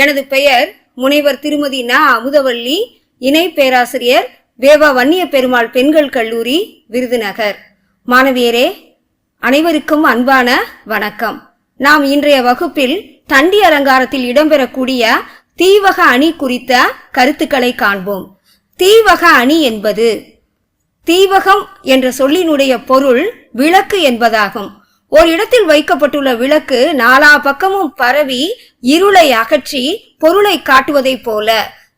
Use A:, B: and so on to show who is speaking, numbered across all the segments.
A: எனது பெயர் முனைவர் திருமதி ந. அமுதவள்ளி இணை பேராசிரியர் வேவா வன்னிய பெருமாள் பெண்கள் கல்லூரி விருதுநகர். மாணவியரே அனைவருக்கும் அன்பான வணக்கம். நாம் இன்றைய வகுப்பில் தண்டி அலங்காரத்தில் இடம்பெறக்கூடிய தீவக அணி குறித்த கருத்துக்களை காண்போம். தீவக அணி என்பது தீவகம் என்ற சொல்லினுடைய பொருள் விளக்கு என்பதாகும். ஒரு இடத்தில் வைக்கப்பட்டுள்ள விளக்கு நாலா பக்கமும் பரவி இருளை அகற்றி பொருளை காட்டுவதைப் போல.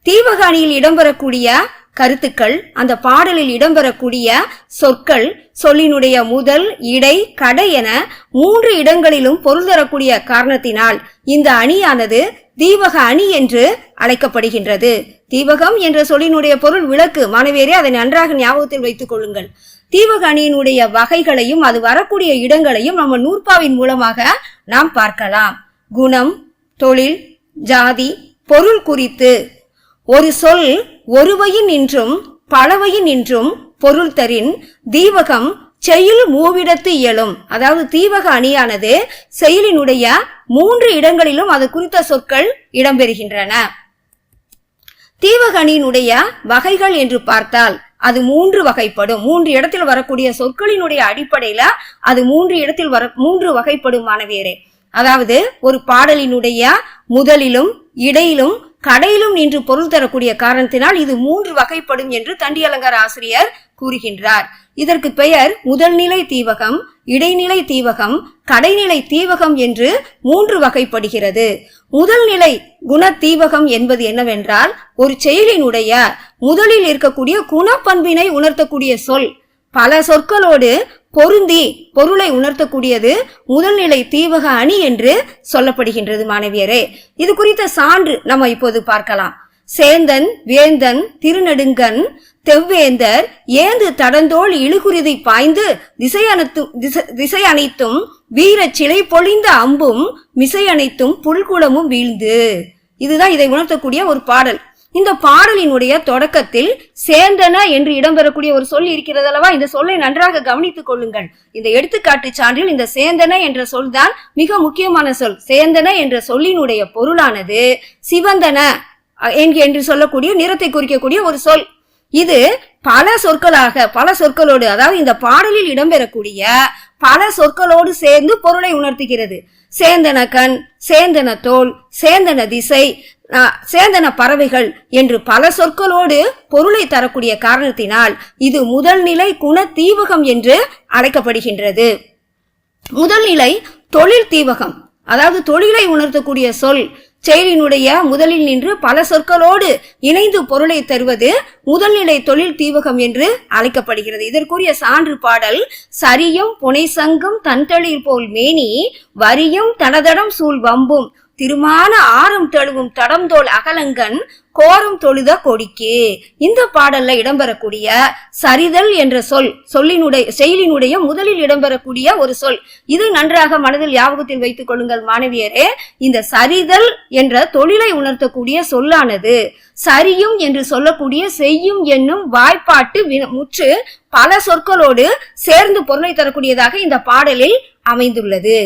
A: தீவகாணியில் இடம்பெறக்கூடிய கருத்துக்கள் அந்த பாடலில் இடம்பெறக்கூடிய சொற்கள் சொல்லினுடைய முதல் இடை கடை என மூன்று இடங்களிலும் பொருள் தரக்கூடிய காரணத்தினால் இந்த அணியானது தீவக அணி என்று அழைக்கப்படுகின்றது. தீவகம் என்ற சொல்லினுடைய பொருள் விளக்கு. மாணவியரே அதை நன்றாக ஞாபகத்தில் வைத்துக் கொள்ளுங்கள். தீவக அணியினுடைய வகைகளையும் அது வரக்கூடிய இடங்களையும் நம்ம நூற்பாவின் மூலமாக நாம் பார்க்கலாம். குணம் தொழில் ஜாதி பொருள் குறித்து. ஒரு சொல் ஒருவையின் நின்றும் பலவையின் நின்றும் பொருள் தரின் தீவகம் செயல் மூவிடத்து இயலும். அதாவது தீவக அணியானது செயலினுடைய மூன்று இடங்களிலும் அது குறித்த சொற்கள் இடம்பெறுகின்றன. தீவக அணியினுடைய வகைகள் என்று பார்த்தால் அது மூன்று வகைப்படும். மூன்று இடத்தில் வரக்கூடிய சொற்களினுடைய அடிப்படையில அது மூன்று இடத்தில் வர மூன்று வகைப்படும் மாணவியரே. அதாவது ஒரு பாடலினுடைய முதலிலும் இடையிலும் கடையிலும் நின்று பொருள் தரக்கூடிய காரணத்தினால் இது மூன்று வகைப்படும் என்று தண்டி அலங்கார ஆசிரியர் கூறுகின்றார். இதற்கு பெயர் முதல்நிலை தீவகம் இடைநிலை தீவகம் கடைநிலை தீவகம் என்று மூன்று வகைப்படுகிறது. முதல்நிலை குண தீவகம் என்பது என்னவென்றால் ஒரு செயலினுடைய முதலில் இருக்கக்கூடிய குணப்பண்பினை உணர்த்தக்கூடிய சொல். பல சொற்களோடு பொருந்தி பொருளை உணர்த்தக்கூடியது முதல்நிலை தீவக அணி என்று சொல்லப்படுகின்றது மாணவியரே. இது குறித்த சான்று நம்ம இப்போது பார்க்கலாம். சேந்தன் வேந்தன் திருநடுங்கன் தெவ்வேந்தர் ஏந்து தடந்தோள் இழுகுருதி பாய்ந்து திசை அனைத்தும் திசை அனைத்தும் வீர சிலை பொழிந்த அம்பும் மிசையனைத்தும் புல்குளமும் வீழ்ந்து. இதுதான் இதை உணர்த்தக்கூடிய ஒரு பாடல். இந்த பாடலினுடைய தொடக்கத்தில் சேந்தன என்று இடம்பெறக்கூடிய ஒரு சொல் இருக்கிறது அல்லவா? இந்த சொல்லை நன்றாக கவனித்துக் கொள்ளுங்கள். இந்த எடுத்துக்காட்டு சான்றில் இந்த சேந்தன என்ற சொல் தான் மிக முக்கியமான சொல். சேந்தன என்ற சொல்லினுடைய பொருளானது சிவந்தன. என்று சொல்லக்கூடிய நிறத்தை குறிக்கக்கூடிய ஒரு சொல். இது பல சொற்களாக பல சொற்களோடு அதாவது இந்த பாடலில் இடம்பெறக்கூடிய பல சொற்களோடு சேர்ந்து பொருளை உணர்த்துகிறது. சேந்தன கண் சேந்தன தோல் சேந்தன திசை சேந்தன பறவைகள் என்று பல சொற்களோடு பொருளை தரக்கூடிய காரணத்தினால் இது முதல் நிலை குண தீவகம் என்று அழைக்கப்படுகின்றது. முதல் நிலை தொழில் தீவகம் அதாவது தொழிலை உணர்த்தக்கூடிய சொல். செயலினுடைய முதலில் நின்று பல சொற்களோடு இணைந்து பொருளை தருவது முதல்நிலை தொழில் தீவகம் என்று அழைக்கப்படுகிறது. இதற்குரிய சான்று பாடல் சரியும் புனை சங்கம் தன்தளிர் போல் மேனி வரியும் தடதடம் சூழ் வம்பும் திருமான ஆரம் தழுவும் தடம்தோல் அகலங்கன் கோரம் தொழுத கொடிக்கே. இந்த பாடல்ல இடம்பெறக்கூடிய சரிதல் என்ற சொல் சொல்லினுடைய செயலினுடைய முதலில் இடம்பெறக்கூடிய ஒரு சொல். இது நன்றாக மனதில் ஞாபகத்தில் வைத்துக் கொள்ளுங்கள் மாணவியரே. இந்த சரிதல் என்ற தொழிலை உணர்த்தக்கூடிய சொல்லானது. சரியும் என்று சொல்லக்கூடிய செய்யும் என்னும் வாய்ப்பாட்டு முற்று பல சொற்களோடு சேர்ந்து பொருளை தரக்கூடியதாக இந்த பாடலில் அமைந்துள்ளது.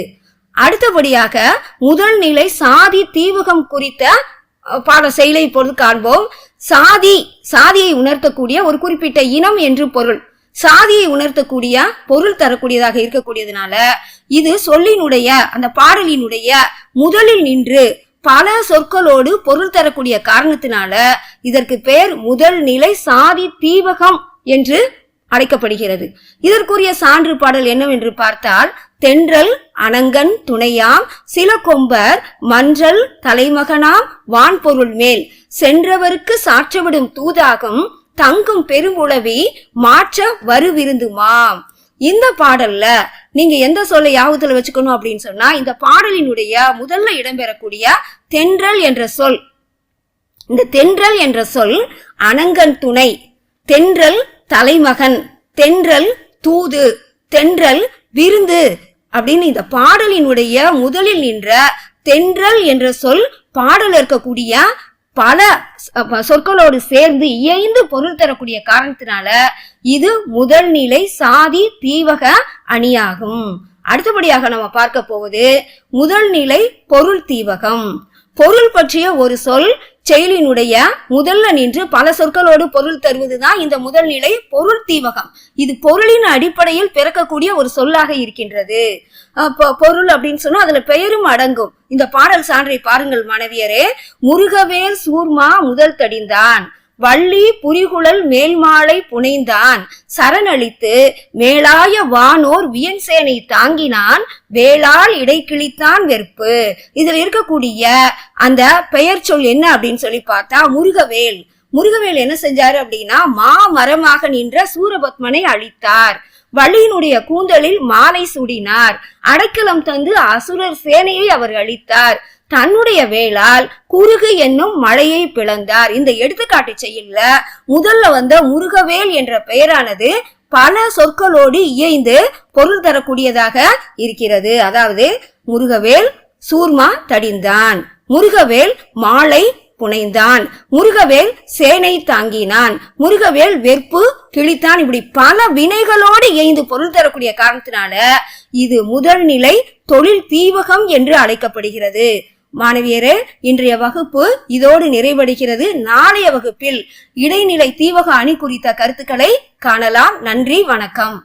A: அடுத்தபடியாக முதல்நிலை சாதி தீவகம் குறித்த பாட செயலை இப்பொழுது காண்போம். சாதி சாதியை உணர்த்தக்கூடிய ஒரு குறிப்பிட்ட இனம் என்று பொருள். சாதியை உணர்த்தக்கூடிய பொருள் தரக்கூடியதாக இருக்கக்கூடியதுனால இது சொல்லினுடைய அந்த பாடலினுடைய முதலில் நின்று பல சொற்களோடு பொருள் தரக்கூடிய காரணத்தினால இதற்கு பெயர் முதல் நிலை சாதி தீவகம் என்று அழைக்கப்படுகிறது இதற்குரிய சான்று பாடல் என்னவென்று பார்த்தால் தென்றல் அனங்கன் துணையாம் சில கொம்பர் மன்றல் தலைமகனாம் வான்பொருள் மேல். சென்றவருக்கு சாற்றவிடும் தூதாகும் தங்கும் பெருமுளவி மாற்ற வருவிருந்துமாம். இந்த பாடல்ல நீங்க எந்த சொல்ல யாபத்துல வச்சுக்கணும் அப்படின்னு சொன்னா இந்த பாடலினுடைய முதல்ல இடம்பெறக்கூடிய தென்றல் என்ற சொல். இந்த தென்றல் என்ற சொல் அனங்கன் துணை. தென்றல் தலைமகன் தென்றல் தூது தென்றல் விருந்து அப்படின்னு இந்த பாடலினுடைய முதலில் நின்ற தென்றல் என்ற சொல் பாடல் இருக்கக்கூடிய பல சொற்களோடு சேர்ந்து இயைந்து பொருள் தரக்கூடிய காரணத்தினால இது முதல் நிலை சாதி தீவக அணியாகும். அடுத்தபடியாக நம்ம பார்க்க போவது முதல் நிலை பொருள் தீவகம். பொருள் பற்றிய ஒரு சொல் செயலினுடைய முதல்ல நின்று பல சொற்களோடு பொருள் தருவதுதான் இந்த முதல் நிலை பொருள் தீவகம். இது பொருளின் அடிப்படையில் பிறக்கக்கூடிய ஒரு சொல்லாக இருக்கின்றது. பொருள் அப்படின்னு சொன்னா அதுல பெயரும் அடங்கும். இந்த பாடல் சான்றை பாருங்கள் மனைவியரே. முருகவேல் சூர்மா முதல் தடிந்தான். வள்ளி புரிகுழல் மேல்மாலை புனைந்தான். சரணளித்து மேலாய வானோர் வியன்சேனை தாங்கினான். வேளால் இடைக்கிழித்தான் வெறுப்பு. இதில் இருக்கக்கூடிய அந்த பெயர் சொல் என்ன அப்படின்னு சொல்லி பார்த்தா முருகவேல். முருகவேல் என்ன செஞ்சாரு அப்படின்னா மாமரமாக நின்ற சூரபத்மனை அழித்தார். வள்ளியினுடைய கூந்தலில் மாலை சூடினார். அடைக்கலம் தந்து அசுரர் சேனையை அவர் அழித்தார். தன்னுடைய வேளால் குறுகு என்னும் மழையை பிளந்தார். இந்த எடுத்துக்காட்டு செய்யல முதல்ல வந்த முருகவேல் என்ற பெயரானது பல சொற்களோடு இயைந்து பொருள் தரக்கூடியதாக இருக்கிறது. அதாவது முருகவேல் சூர்மா தடிந்தான். முருகவேல் மாலை புனைந்தான். முருகவேல் சேனை தாங்கினான். முருகவேல் வெறுப்பு கிழித்தான். இப்படி பல வினைகளோடு இயைந்து பொருள் தரக்கூடிய காரணத்தினால இது முதல் நிலை தொழில் தீவகம் என்று அழைக்கப்படுகிறது. மாணவியரே இன்றைய வகுப்பு இதோடு நிறைவடைகிறது. நாளைய வகுப்பில் இடைநிலை தீவக அணி குறித்த கருத்துக்களை காணலாம். நன்றி வணக்கம்.